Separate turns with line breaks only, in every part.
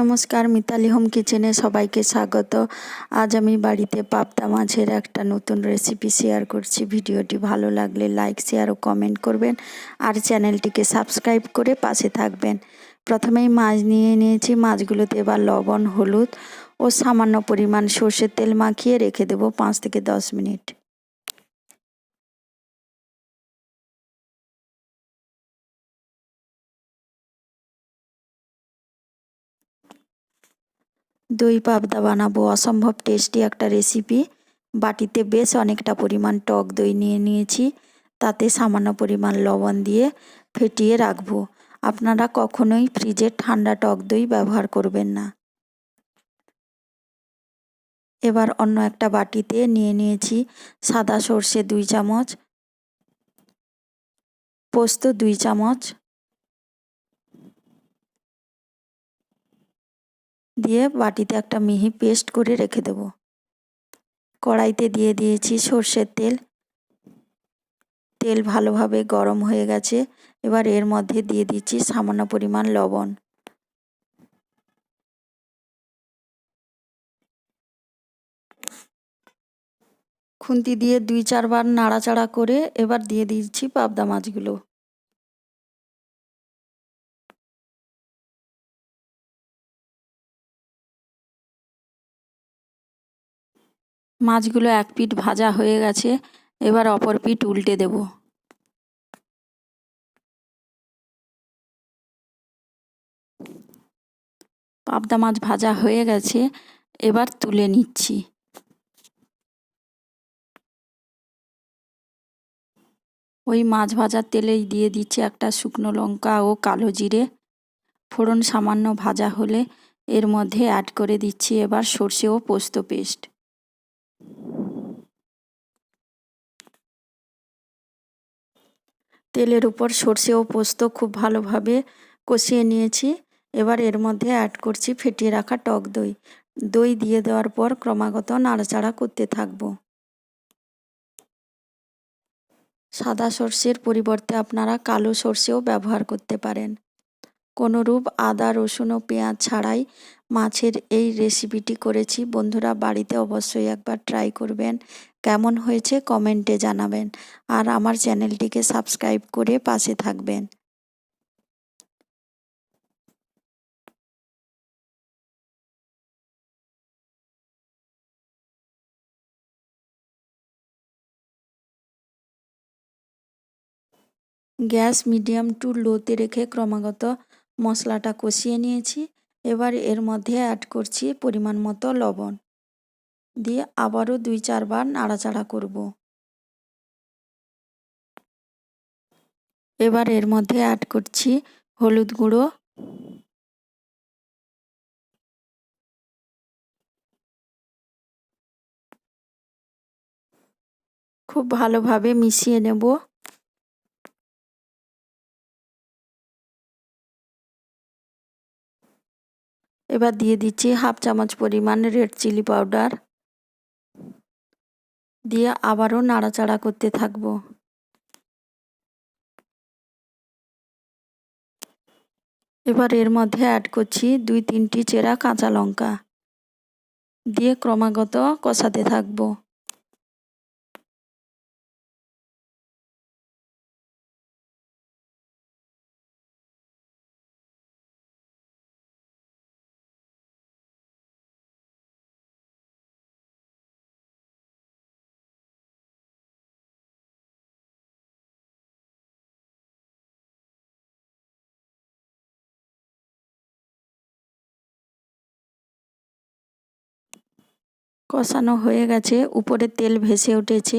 নমস্কার, মিতালি হোম কিচেনে সবাইকে স্বাগত। আজ আমি বাড়িতে পাবদা মাছের একটা নতুন রেসিপি শেয়ার করছি। ভিডিওটি ভালো লাগলে লাইক শেয়ার ও কমেন্ট করবেন আর চ্যানেলটিকে সাবস্ক্রাইব করে পাশে থাকবেন। প্রথমেই মাছ নিয়ে নিয়েছি। মাছগুলোতে এবার লবণ, হলুদ ও সামান্য পরিমাণ সর্ষের তেল মাখিয়ে রেখে দেবো পাঁচ থেকে দশ মিনিট। দই পাবদা বানাবো, অসম্ভব টেস্টি একটা রেসিপি বাটিতে বেশ অনেকটা পরিমাণ টক দই নিয়ে নিয়েছি, তাতে সামান্য পরিমাণ লবণ দিয়ে ফেটিয়ে রাখব। আপনারা কখনোই ফ্রিজের ঠান্ডা টক দই ব্যবহার করবেন না। এবার অন্য একটা বাটিতে নিয়ে নিয়েছি সাদা সর্ষে দুই চামচ, পোস্ত দুই চামচ দিয়ে বাটিতে একটা মিহি পেস্ট করে রেখে দেব। কড়াইতে দিয়ে দিয়েছি সর্ষের তেল। তেল ভালোভাবে গরম হয়ে গেছে। এবার এর মধ্যে দিয়ে দিচ্ছি সামান্য পরিমাণ লবণ। খুন্তি দিয়ে দুই চারবার নাড়াচাড়া করে এবার দিয়ে দিচ্ছি পাবদা মাছগুলো। মাছগুলো এক পিঠ ভাজা হয়ে গেছে, এবার অপর পিঠ উল্টে দেব। পাবদা মাছ ভাজা হয়ে গেছে, এবার তুলে নিচ্ছি। ওই মাছ ভাজার তেলেই দিয়ে দিচ্ছি একটা শুকনো লঙ্কা ও কালো জিরে। ফোড়ন সামান্য ভাজা হলে এর মধ্যে অ্যাড করে দিচ্ছি এবার সর্ষে ও পোস্ত পেস্ট। তেলের উপর সর্ষে ও পোস্ত খুব ভালোভাবে কষিয়ে নিয়েছি। এবার এর মধ্যে অ্যাড করছি ফেটিয়ে রাখা টক দই। দই দিয়ে দেওয়ার পর ক্রমাগত নাড়াচাড়া করতে থাকব। সাদা সর্ষের পরিবর্তে আপনারা কালো সর্ষেও ব্যবহার করতে পারেন। কোনোরূপ আদা, রসুন ও পেঁয়াজ ছাড়াই মাছের এই রেসিপিটি করেছি। বন্ধুরা, বাড়িতে অবশ্যই একবার ট্রাই করবেন। কেমন হয়েছে কমেন্টে জানাবেন। আর আমার চ্যানেলটিকে সাবস্ক্রাইব করে পাশে থাকবেন। গ্যাস মিডিয়াম টু লোতে রেখে ক্রমাগত মশলাটা কষিয়ে নিয়েছি। এবার এর মধ্যে অ্যাড করছি পরিমাণ মতো লবণ। দিয়ে আবারও দুই, চারবার নাড়াচাড়া করব। এবার এর মধ্যে অ্যাড করছি হলুদ গুঁড়ো। খুব ভালোভাবে মিশিয়ে নেব। এবার দিয়ে দিচ্ছি হাফ চামচ পরিমাণ রেড চিলি পাউডার দিয়ে আবারও নাড়াচাড়া করতে থাকব। এবার এর মধ্যে অ্যাড করছি দুই তিনটি চেরা কাঁচা লঙ্কা দিয়ে ক্রমাগত কষাতে থাকব। কষানো হয়ে গেছে, উপরে তেল ভেসে উঠেছে।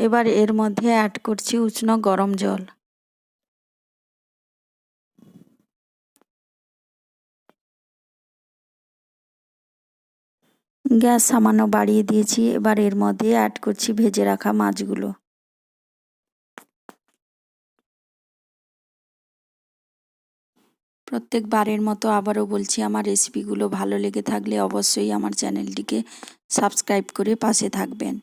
এবার এর মধ্যে অ্যাড করছি উষ্ণ গরম জল। গ্যাস সামান্য বাড়িয়ে দিয়েছি, এবার এর মধ্যে অ্যাড করছি ভেজে রাখা মাছগুলো। প্রত্যেকবারের মতো আবারও বলছি, আমার রেসিপিগুলো ভালো লেগে থাকলে অবশ্যই আমার চ্যানেলটিকে সাবস্ক্রাইব করে পাশে থাকবেন।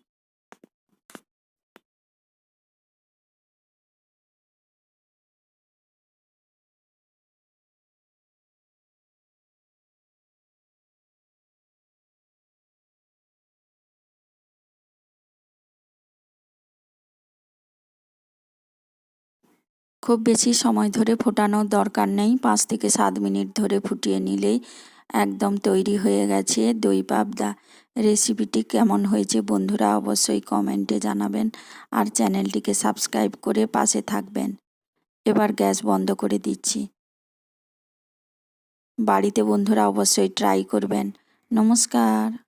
খুব বেশি সময় ধরে ফোটানোর দরকার নেই। পাঁচ থেকে সাত মিনিট ধরে ফুটিয়ে নিলেই একদম তৈরি হয়ে গেছে। দই পাবদা রেসিপিটি কেমন হয়েছে বন্ধুরা অবশ্যই কমেন্টে জানাবেন আর চ্যানেলটিকে সাবস্ক্রাইব করে পাশে থাকবেন। এবার গ্যাস বন্ধ করে দিচ্ছি। বাড়িতে বন্ধুরা অবশ্যই ট্রাই করবেন। নমস্কার।